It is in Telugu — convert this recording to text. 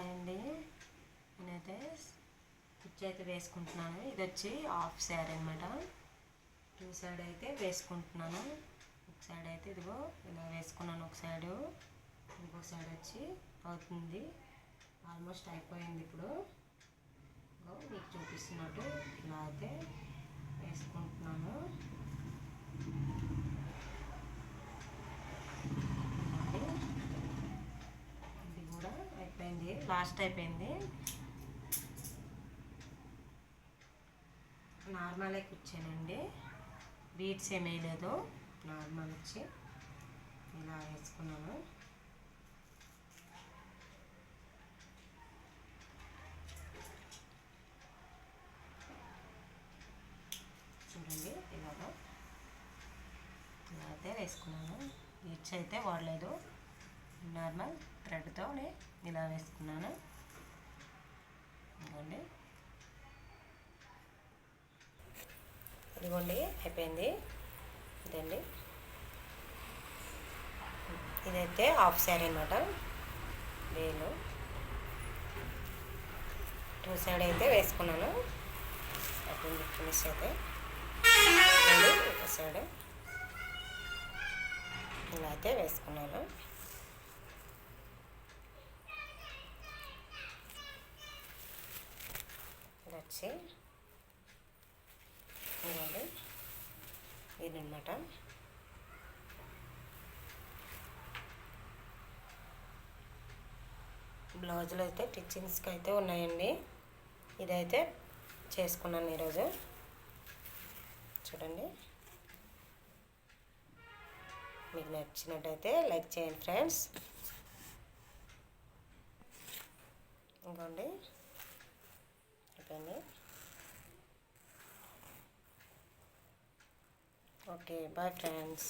హాయ్ అండి. నేనైతే కుర్చీ అయితే వేసుకుంటున్నాను. ఇది వచ్చి హాఫ్ శారీ అనమాట టూ సైడ్ అయితే వేసుకుంటున్నాను. ఒక సైడ్ అయితే ఇదిగో ఇలా వేసుకున్నాను ఒక సైడు ఇంకో సైడ్ వచ్చి అవుతుంది. ఆల్మోస్ట్ అయిపోయింది ఇప్పుడు. మీకు చూపిస్తున్నట్టు ఇలా అయితే వేసుకుంటున్నాను ఇదిగోండి. ఇది కూడా అయిపోయింది. లాస్ట్ అయిపోయింది. నార్మలే కూర్చానండి. బీట్స్ ఏమీ లేదు నార్మల్ వచ్చి ఇలా వేసుకున్నాను. చూడండి ఇలాగా. ఇలా అయితే వేసుకున్నాను. బీట్స్ అయితే వాడలేదు. నార్మల్ థ్రెడ్తో ఇలా వేసుకున్నాను ఇదిగోండి. ఇదిగోండి అయిపోయింది. ఇదండి. ఇదైతే హాఫ్ శారీ అనమాట వేలు. టూ సైడ్ అయితే వేసుకున్నాను. అయిపోయింది ఫినిష్ అయితే. ఒక సైడ్ ఇలా అయితే వేసుకున్నాను ఇది వచ్చి ఇవ్వండి ఇదనమాట బ్లౌజులు అయితే టిచ్చింగ్స్కి అయితే ఉన్నాయండి. ఇదైతే చేసుకున్నాను ఈరోజు. చూడండి. మీకు నచ్చినట్టయితే లైక్ చేయండి ఫ్రెండ్స్. ఇంకోండి. అయిపోయింది ఓకే బాయ్ ఫ్రెండ్స్